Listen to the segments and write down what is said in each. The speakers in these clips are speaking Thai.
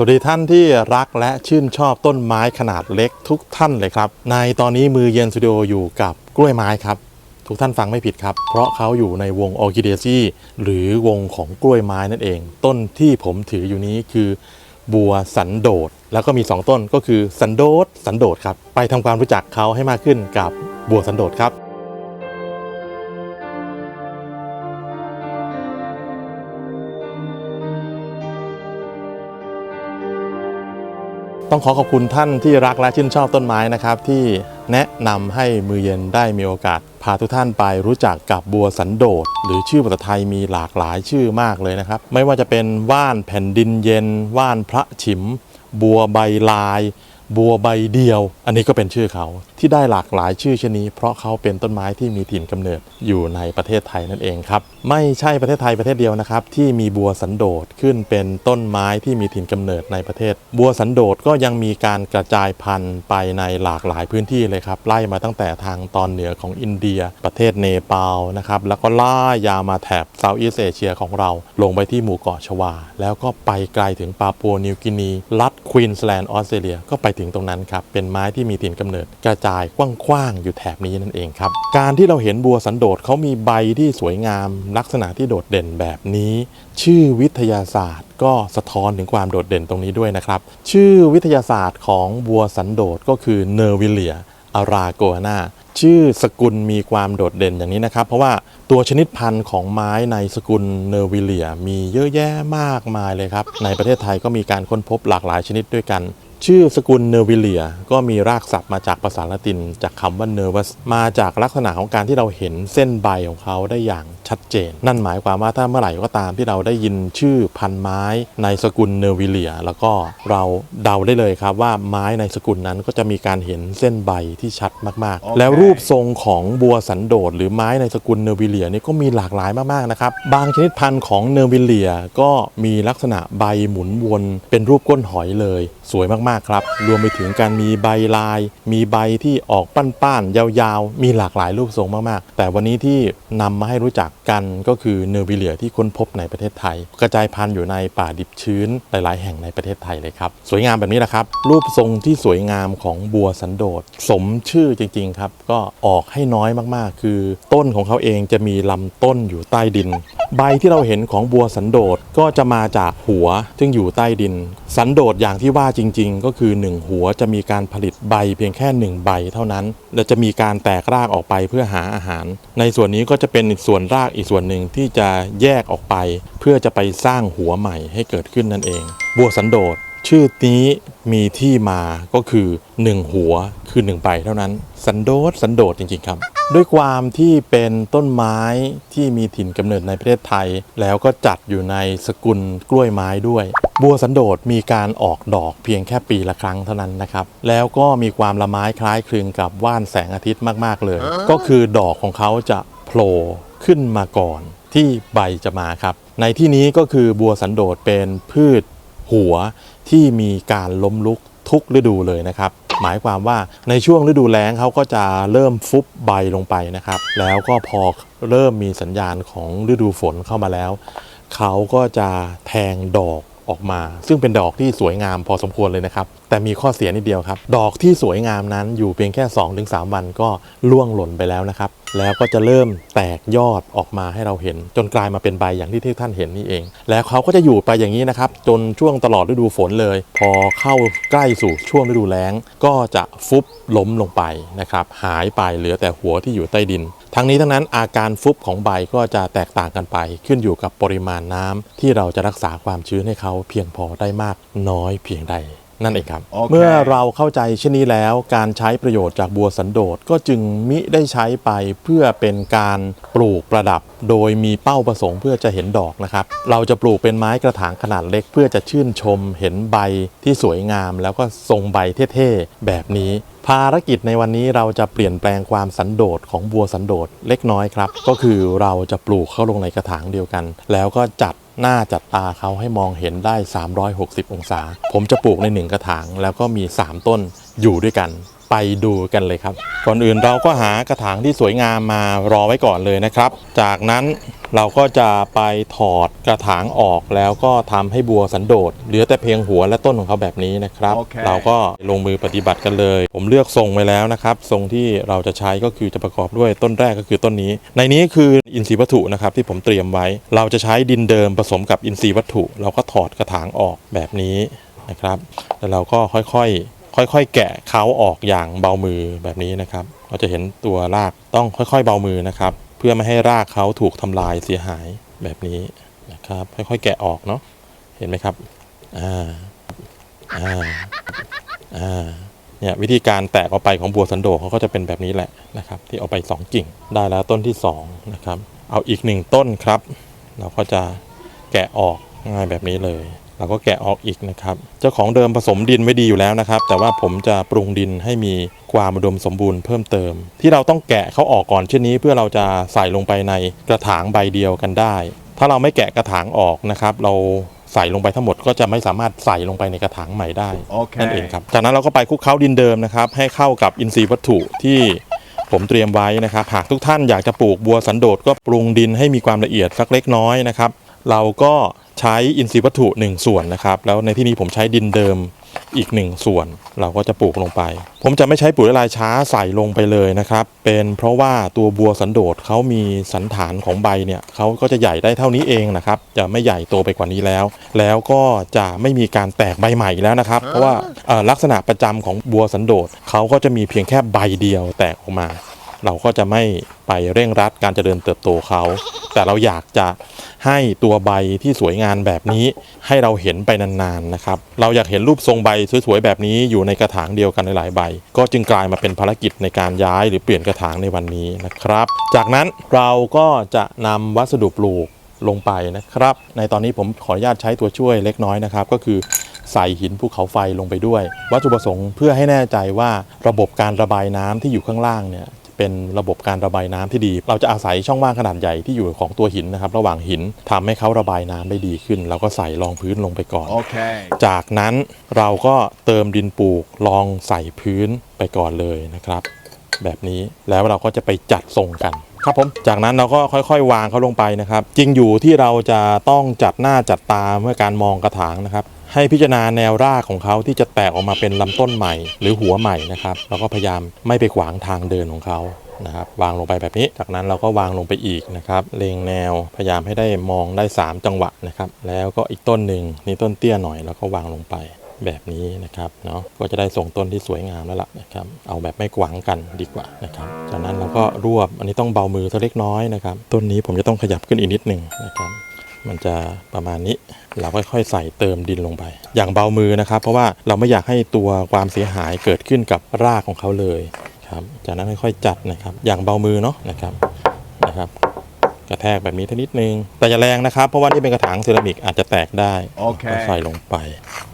สวัสดีท่านที่รักและชื่นชอบต้นไม้ขนาดเล็กทุกท่านเลยครับ ในตอนนี้มือเย็นสตูดิโออยู่กับกล้วยไม้ครับ ทุกท่านฟังไม่ผิดครับ เพราะเขาอยู่ในวงออคิเดซี่หรือวงของกล้วยไม้นั่นเอง ต้นที่ผมถืออยู่นี้คือ บัวสันโดษแล้วก็มี 2 ต้นก็คือสันโดษสันโดษครับ ไปทำความรู้จักเขาให้มากขึ้นกับบัวสันโดษครับ ต้องขอขอบคุณท่านที่รักและชื่นชอบต้นไม้นะครับ ที่แนะนำให้มือเย็นได้มีโอกาส พาทุกท่านไปรู้จักกับบัวสันโดษหรือชื่อภาษาไทยมีหลากหลายชื่อมากเลยนะครับ ไม่ว่าจะเป็นว่านแผ่นดินเย็น ว่านพระฉิม บัวใบลาย บัวใบเดียว อันนี้ก็เป็นชื่อเขาที่ได้หลากหลายชื่อชนี้เพราะเขาเป็นต้นไม้ที่มีถิ่นกำเนิดอยู่ในประเทศไทยนั่นเองครับ ไม่ใช่ประเทศไทยประเทศเดียวนะครับ ที่มีบัวสันโดษขึ้นเป็นต้นไม้ที่มีถิ่นกำเนิดในประเทศ บัวสันโดษก็ยังมีการกระจายพันธุ์ไปในหลากหลายพื้นที่เลยครับไล่มาตั้งแต่ทางตอนเหนือของอินเดีย ประเทศเนปาลนะครับแล้วก็ล่ายาวมาแถบเซาท์อีสเอเชียของเรา ลงไปที่หมู่เกาะชวา แล้วก็ไปไกลถึงปาปัวนิวกินีรัฐควีนสแลนด์ออสเตรเลียก็ไปถึงตรงนั้นครับเป็นไม้ที่มีถิ่นกำเนิดกระจายกว้างๆอยู่แถบนี้นั่นเองครับ การที่เราเห็นบัวสันโดษเขามีใบที่สวยงาม ลักษณะที่โดดเด่นแบบนี้ ชื่อวิทยาศาสตร์ ก็สะท้อนถึงความโดดเด่นตรงนี้ด้วยนะครับ ชื่อวิทยาศาสตร์ของบัวสันโดษก็คือเนอร์วิเลียอาราโกนาชื่อสกุลมีความโดดเด่นอย่างนี้นะครับ เพราะว่าตัวชนิดพันธุ์ของไม้ในสกุลเนอร์วิเลียมีเยอะแยะมากมายเลยครับ ในประเทศไทยก็มีการค้นพบหลากหลายชนิดด้วยกัน ชื่อสกุลเนอร์วิเลียก็มีรากศัพท์มาจากภาษาละตินจากคำว่า nervous มาจากลักษณะของการที่เราเห็นเส้นใบของเขาได้อย่างชัดเจน นั่นหมายความว่าถ้าเมื่อไหร่ก็ตามที่เราได้ยินชื่อพันธุ์ไม้ในสกุลเนอร์วิเลีย แล้วก็เราเดาได้เลยครับว่าไม้ในสกุลนั้นก็จะมีการเห็นเส้นใบที่ชัดมากโอเคๆแล้วรูปทรงของบัวสันโดษหรือไม้ในสกุลเนอร์วิเลียนี่ก็มีหลากหลายมากๆนะครับบางชนิดพันธุ์ของเนอร์วิเลียก็มีลักษณะใบหมุนวนเป็นรูปก้นหอยเลย สวยมากๆครับ รวมไปถึงการมีใบลาย มีใบที่ออกป้านๆยาวๆ มีหลากหลายรูปทรงมากๆ แต่วันนี้ที่นำมาให้รู้จักกันก็คือเนอร์วิเลียที่ค้นพบในประเทศไทย กระจายพันธุ์อยู่ในป่าดิบชื้นหลายๆ แห่งในประเทศไทยเลยครับ สวยงามแบบนี้แหละครับ รูปทรงที่สวยงามของบัวสันโดษสมชื่อจริงๆครับก็ออกให้น้อยมากๆ คือ ต้นของเขาเองจะมีลำต้นอยู่ใต้ดิน ใบที่เราเห็นของบัวสันโดษก็จะมาจากหัวซึ่งอยู่ใต้ดิน สันโดษอย่างที่ว่าจริง ๆ ก็คือ 1 หัวจะมีการผลิตใบเพียงแค่ 1 ใบเท่านั้น และจะมีการแตกรากออกไปเพื่อหาอาหาร ในส่วนนี้ก็จะเป็นส่วนรากอีกส่วนหนึ่งที่จะแยกออกไป เพื่อจะไปสร้างหัวใหม่ให้เกิดขึ้นนั่นเอง บัวสันโดษ ชื่อนี้มีที่มาก็คือ 1 หัวคือ 1 ใบเท่านั้น สันโดษสันโดษจริงๆครับ ด้วยความที่เป็นต้นไม้ที่มีถิ่นกำเนิดในประเทศไทย แล้วก็จัดอยู่ในสกุลกล้วยไม้ด้วย บัวสันโดษมีการออกดอกเพียงแค่ปีละครั้งเท่านั้นนะครับ แล้วก็มีความละไม้คล้ายคลึงกับว่านแสงอาทิตย์มากๆเลย ก็คือดอกของเขาจะโผล่ขึ้นมาก่อนที่ใบจะมาครับ ในที่นี้ก็คือบัวสันโดษเป็นพืชหัว ที่มีการล้มลุกทุกฤดูเลยนะครับ หมายความว่าในช่วงฤดูแล้งเขาก็จะเริ่มฟุบใบลงไปนะครับ แล้วก็พอเริ่มมีสัญญาณของฤดูฝนเข้ามาแล้ว เขาก็จะแทงดอกออกมา ซึ่งเป็นดอกที่สวยงามพอสมควรเลยนะครับแต่มีข้อเสียนิดเดียวครับ ดอกที่สวยงามนั้นอยู่เพียงแค่ 2-3 วันก็ล่วงหล่นไปแล้วนะครับ แล้วก็จะเริ่มแตกยอดออกมาให้เราเห็น จนกลายมาเป็นใบอย่างที่ที่ท่านเห็นนี่เอง แล้วเขาก็จะอยู่ไปอย่างนี้นะครับ จนช่วงตลอดฤดูฝนเลย พอเข้าใกล้สู่ช่วงฤดูแล้ง ก็จะฟุบล้มลงไปนะครับ หายไปเหลือแต่หัวที่อยู่ใต้ดิน ทั้งนี้ทั้งนั้นอาการฟุบของใบก็จะแตกต่างกันไป ขึ้นอยู่กับปริมาณน้ำที่เราจะรักษาความชื้นให้เขาเพียงพอได้มากน้อยเพียงใด นั่นเองครับโอเคเมื่อเราเข้าใจเช่นนี้แล้วการใช้ประโยชน์จากบัวสันโดษก็จึงมิได้ใช้ไปเพื่อเป็นการปลูกประดับ โดยมีเป้าประสงค์เพื่อจะเห็นดอกนะครับ เราจะปลูกเป็นไม้กระถางขนาดเล็ก เพื่อจะชื่นชมเห็นใบที่สวยงาม แล้วก็ทรงใบเท่ๆแบบนี้ ภารกิจในวันนี้เราจะเปลี่ยนแปลงความสันโดษของบัวสันโดษเล็กน้อยครับ ก็คือเราจะปลูกเข้าลงในกระถางเดียวกัน แล้วก็จัด หน้าจัดตาเขาให้มองเห็นได้ 360 องศา ผมจะปลูกในหนึ่งกระถาง แล้วก็มี 3 ต้นอยู่ด้วยกัน ไปดูกันเลยครับ ก่อนอื่นเราก็หากระถางที่สวยงามมารอไว้ก่อนเลยนะครับ จากนั้นเราก็จะไปถอดกระถางออกแล้วก็ทำให้บัวสันโดษเหลือแต่เพียงหัวและต้นของเขาแบบนี้นะครับโอเคเราก็ลงมือปฏิบัติกันเลย ผมเลือกทรงไว้แล้วนะครับ ทรงที่เราจะใช้ก็คือจะประกอบด้วยต้นแรกก็คือต้นนี้ ในนี้คืออินทรีย์วัตถุนะครับที่ผมเตรียมไว้ เราจะใช้ดินเดิมผสมกับอินทรีย์วัตถุ เราก็ถอดกระถางออกแบบนี้นะครับ แล้วเราก็ค่อยๆ ค่อยๆ แกะเขาออกอย่างเบามือแบบนี้นะครับ เราจะเห็นตัวรากต้องค่อยๆ เบามือนะครับ เพื่อไม่ให้รากเขาถูกทำลายเสียหายแบบนี้นะครับ ค่อยๆ แกะออกเนาะเห็นไหมครับอ่าอ่าอ่าเนี่ยวิธีการแตกออกไปของบัวสันโดเขาก็จะเป็นแบบนี้แหละนะครับ ที่เอาไปสองกิ่งได้แล้วต้นที่สองนะครับเอาอีกหนึ่งต้นครับ เราก็จะแกะออกง่ายแบบนี้เลย เราก็แกะออกอีกนะครับ เจ้าของเดิมผสมดินไว้ดีอยู่แล้วนะครับ แต่ว่าผมจะปรุงดินให้มีความอุดมสมบูรณ์เพิ่มเติม ที่เราต้องแกะเขาออกก่อนเช่นนี้ เพื่อเราจะใส่ลงไปในกระถางใบเดียวกันได้ ถ้าเราไม่แกะกระถางออกนะครับ เราใส่ลงไปทั้งหมดก็จะไม่สามารถใส่ลงไปในกระถางใหม่ได้โอเคนั่นเองครับ จากนั้นเราก็ไปคลุกเคล้าดินเดิมนะครับ ให้เข้ากับอินทรีย์วัตถุที่ผมเตรียมไว้นะครับ หากทุกท่านอยากจะปลูกบัวสันโดษก็ปรุงดินให้มีความละเอียดสักเล็กน้อยนะครับ เราก็ใช้อินทรีย์วัตถุ 1 ส่วนนะครับ แล้วในที่นี้ผมใช้ดินเดิมอีก 1 ส่วน เราก็จะปลูกลงไป ผมจะไม่ใช้ปุ๋ยละลายช้าใส่ลงไปเลยนะครับ เป็นเพราะว่าตัวบัวสันโดษเขามีสันฐานของใบเนี่ยเขาก็จะใหญ่ได้เท่านี้เองนะครับ จะไม่ใหญ่โตไปกว่านี้แล้ว แล้วก็จะไม่มีการแตกใบใหม่อีกแล้วนะครับ เพราะว่าเอ่อลักษณะประจำของบัวสันโดษเขาก็จะมีเพียงแค่ใบเดียวแตกออกมา เราก็จะไม่ไปเร่งรัดการเจริญเติบโตเขา แต่เราอยากจะให้ตัวใบที่สวยงามแบบนี้ ให้เราเห็นไปนานๆนะครับ เราอยากเห็นรูปทรงใบสวยๆแบบนี้อยู่ในกระถางเดียวกันหลายๆใบ ก็จึงกลายมาเป็นภารกิจในการย้ายหรือเปลี่ยนกระถางในวันนี้นะครับ จากนั้นเราก็จะนำวัสดุปลูกลงไปนะครับ ในตอนนี้ผมขออนุญาตใช้ตัวช่วยเล็กน้อยนะครับ ก็คือใส่หินภูเขาไฟลงไปด้วย วัตถุประสงค์เพื่อให้แน่ใจว่าระบบการระบายน้ำที่อยู่ข้างล่างเนี่ย เป็นระบบการระบายน้ำที่ดี เราจะอาศัยช่องว่างขนาดใหญ่ที่อยู่ของตัวหินนะครับระหว่างหินทำให้เขาระบายน้ำได้ดีขึ้นเราก็ใส่รองพื้นลงไปก่อนโอเคจากนั้นเราก็เติมดินปลูกลองใส่พื้นไปก่อนเลยนะครับ แบบนี้แล้วเราก็จะไปจัดทรงกัน ครับผมจากนั้นเราก็ค่อยๆ วางเขาลงไปนะครับ จริงอยู่ที่เราจะต้องจัดหน้าจัดตาเมื่อการมองกระถางนะครับ ให้พิจารณาแนวรากของเขาที่จะแตกออกมาเป็นลำต้นใหม่ หรือหัวใหม่นะครับเราก็พยายามไม่ไปขวางทางเดินของเขานะครับวางลงไปแบบนี้ จากนั้นเราก็วางลงไปอีกนะครับเล็งแนวพยายามให้ได้มองได้ 3 จังหวะนะครับ แล้วก็อีกต้นหนึ่งนี่ต้นเตี้ยหน่อยแล้วก็วางลงไป แบบนี้นะครับเนาะก็จะได้ทรงต้นที่สวยงามแล้วล่ะนะครับเอาแบบไม่ขวางกันดีกว่านะครับจากนั้นเราก็รวบอันนี้ต้องเบามือสักเล็กน้อยนะครับต้นนี้ผมจะต้องขยับขึ้นอีกนิดหนึ่งนะครับมันจะประมาณนี้เราค่อยๆใส่เติมดินลงไป อย่างเบามือนะครับ เพราะว่าเราไม่อยากให้ตัวความเสียหายเกิดขึ้นกับรากของเขาเลยครับจากนั้นค่อยๆจัดนะครับ อย่างเบามือเนาะนะครับนะครับ กระแทกแบบนี้เท่านิดนึง แต่อย่าแรงนะครับ เพราะว่านี่เป็นกระถางเซรามิกอาจจะแตกได้โอเคก็ใส่ลงไป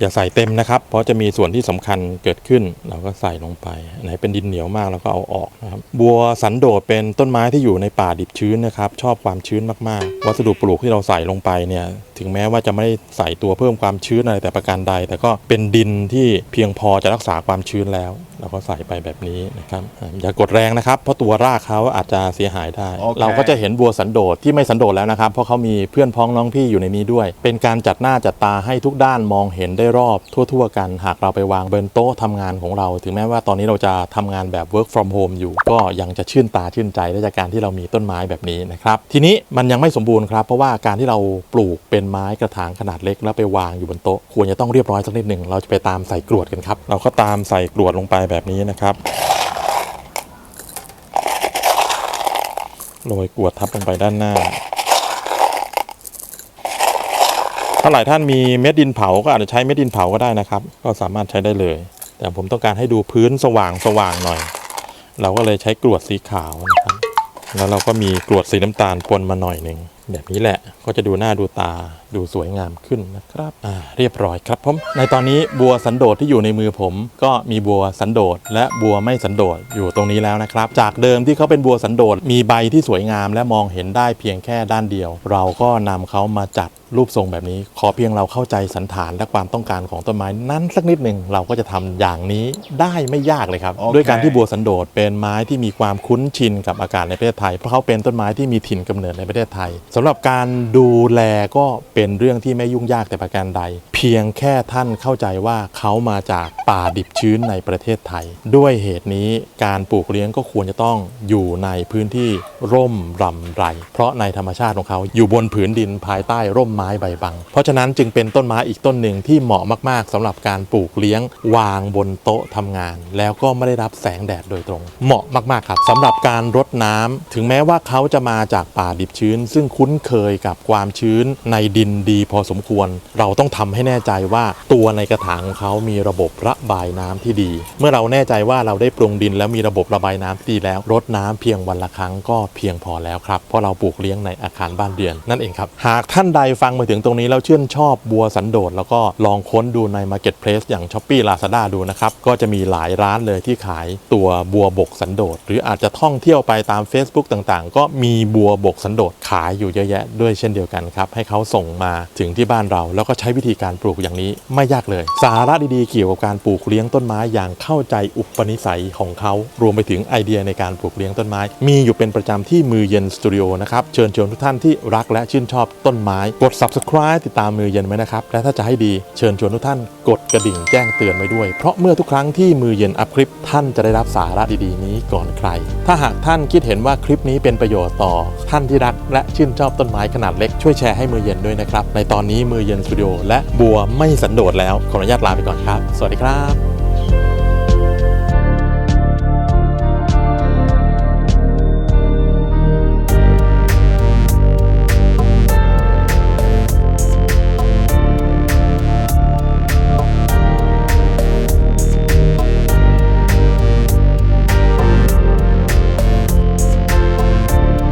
อย่าใส่เต็มนะครับ เพราะจะมีส่วนที่สำคัญเกิดขึ้น เราก็ใส่ลงไปอันไหนเป็นดินเหนียวมากเราก็เอาออกนะครับ บัวสันโดษเป็นต้นไม้ที่อยู่ในป่าดิบชื้นนะครับ ชอบความชื้นมากๆ วัสดุปลูกที่เราใส่ลงไปเนี่ย ถึงแม้ว่าจะไม่ได้ใส่ตัวเพิ่มความชื้นอะไรแต่ประการใด แต่ก็เป็นดินที่เพียงพอจะรักษาความชื้นแล้ว เราก็ใส่ไปแบบนี้นะครับอ่าอย่ากดแรงนะครับ เพราะตัวรากเขาอาจจะเสียหายได้ โอเค เราก็จะเห็นบัวสันโดษที่ไม่สันโดษแล้วนะครับ เพราะเขามีเพื่อนพ้องน้องพี่อยู่ในนี้ด้วย เป็นการจัดหน้าจัดตาให้ทุกด้านมองเห็นได้รอบทั่ว ๆ กัน หากเราไปวางบนโต๊ะทำงานของเรา ถึงแม้ว่าตอนนี้เราจะทำงานแบบ work from home อยู่ ก็ยังจะชื่นตาชื่นใจได้จากการที่เรามีต้นไม้แบบนี้นะครับ ทีนี้มันยังไม่สมบูรณ์ครับ เพราะว่าการที่เราปลูกเป็นไม้กระถางขนาดเล็ก แล้วไปวางอยู่บนโต๊ะควรจะต้องเรียบร้อยสักนิดหนึ่งเราจะไปตามใส่กรวดกันครับ เราก็ตามใส่กรวดลงไปแบบนี้นะครับ โรยกรวดทับลงไปด้านหน้า ถ้าหลายท่านมีเม็ดดินเผาก็อาจจะใช้เม็ดดินเผาก็ได้นะครับ ก็สามารถใช้ได้เลย แต่ผมต้องการให้ดูพื้นสว่างสว่างหน่อย เราก็เลยใช้กรวดสีขาวนะครับ แล้วเราก็มีกรวดสีน้ำตาลปนมาหน่อยหนึ่งแบบนี้แหละก็จะดูหน้าดูตาดูสวยงามขึ้นนะครับอ่าเรียบร้อยครับผมในตอนนี้บัวสันโดษที่อยู่ในมือผม ก็มีบัวสันโดษและบัวไม่สันโดษอยู่ตรงนี้แล้วนะครับ จากเดิมที่เขาเป็นบัวสันโดษมีใบที่สวยงาม และมองเห็นได้เพียงแค่ด้านเดียว เราก็นำเขามาจัดรูปทรงแบบนี้ ขอเพียงเราเข้าใจสันฐานและความต้องการของต้นไม้นั้นสักนิดหนึ่งเราก็จะทำอย่างนี้ได้ไม่ยากเลยครับโอเคด้วยการที่บัวสันโดษเป็นไม้ที่มีความคุ้นชินกับอากาศในประเทศไทยเพราะเขาเป็นต้นไม้ที่มีถิ่นกำเนิดในประเทศไทยสำหรับการดูแลก็เป็นเรื่องที่ไม่ยุ่งยากแต่ประการใด พียงแค่ท่านเข้าใจว่าเขามาจากป่าดิบชื้นในประเทศไทย ด้วยเหตุนี้การปลูกเลี้ยงก็ควรจะต้องอยู่ในพื้นที่ร่มรำไร เพราะในธรรมชาติของเขาอยู่บนผืนดินภายใต้ร่มไม้ใบบัง เพราะฉะนั้นจึงเป็นต้นไม้อีกต้นหนึ่งที่เหมาะมากๆสำหรับการปลูกเลี้ยงวางบนโต๊ะทำงาน แล้วก็ไม่ได้รับแสงแดดโดยตรง เหมาะมากๆครับสำหรับการรดน้ำถึงแม้ว่าเขาจะมาจากป่าดิบชื้น ซึ่งคุ้นเคยกับความชื้นในดินดีพอสมควร เราต้องทำให้แน่ใจว่าตัวในกระถางของเขามีระบบระบายน้ำที่ดี เมื่อเราแน่ใจว่าเราได้ปรุงดิน แล้วมีระบบระบายน้ำที่ดีแล้วรดน้ำเพียงวันละครั้งก็เพียงพอแล้วครับเพราะเราปลูกเลี้ยงในอาคารบ้านเรือนนั่นเองครับหากท่านใดฟังมาถึงตรงนี้แล้วชื่นชอบบัวสันโดษแล้วก็ลองค้นดูใน Marketplace อย่าง s h อ p e e Lazada ดูนะครับก็จะมีหลายร้านเลยที่ขายตัวบัวบกสันโดษหรืออาจจะท่องเที่ยวไปตาม Facebook ต่างๆ ก็มีบัวบกสันโดษขายอยู่เยอะแยะด้วยเช่นเดียวกันครับให้เขาส่งมาถึงที่บ้านเราแล้วก็ใช้วิธีการปลูกอย่างนี้ไม่ยากเลย สาระดีๆเกี่ยวกับการปลูกเลี้ยงต้นไม้อย่างเข้าใจอุปนิสัยของเขารวมไปถึงไอเดียในการปลูกเลี้ยงต้นไม้ มีอยู่เป็นประจำที่มือเย็นสตูดิโอนะครับเชิญชวนทุกท่านที่รักและชื่นชอบต้นไม้กด subscribe ติดตามมือเย็นไว้นะครับและถ้าจะให้ดีเชิญชวนทุกท่านกดกระดิ่งแจ้งเตือนไว้ด้วย เพราะเมื่อทุกครั้งที่มือเย็นอัพคลิป ท่านจะได้รับสาระดีๆ นี้ก่อนใคร ถ้าหากท่านคิดเห็นว่าคลิปนี้เป็นประโยชน์ต่อ ท่านที่รักและชื่นชอบต้นไม้ขนาดเล็กช่วยแชร์ให้มือเย็นด้วยนะครับในตอนนี้มือเย็นสตูดิโอและบัวไม่สันโดษแล้วขออนุญาตลาไปก่อนครับ สวัสดีครับ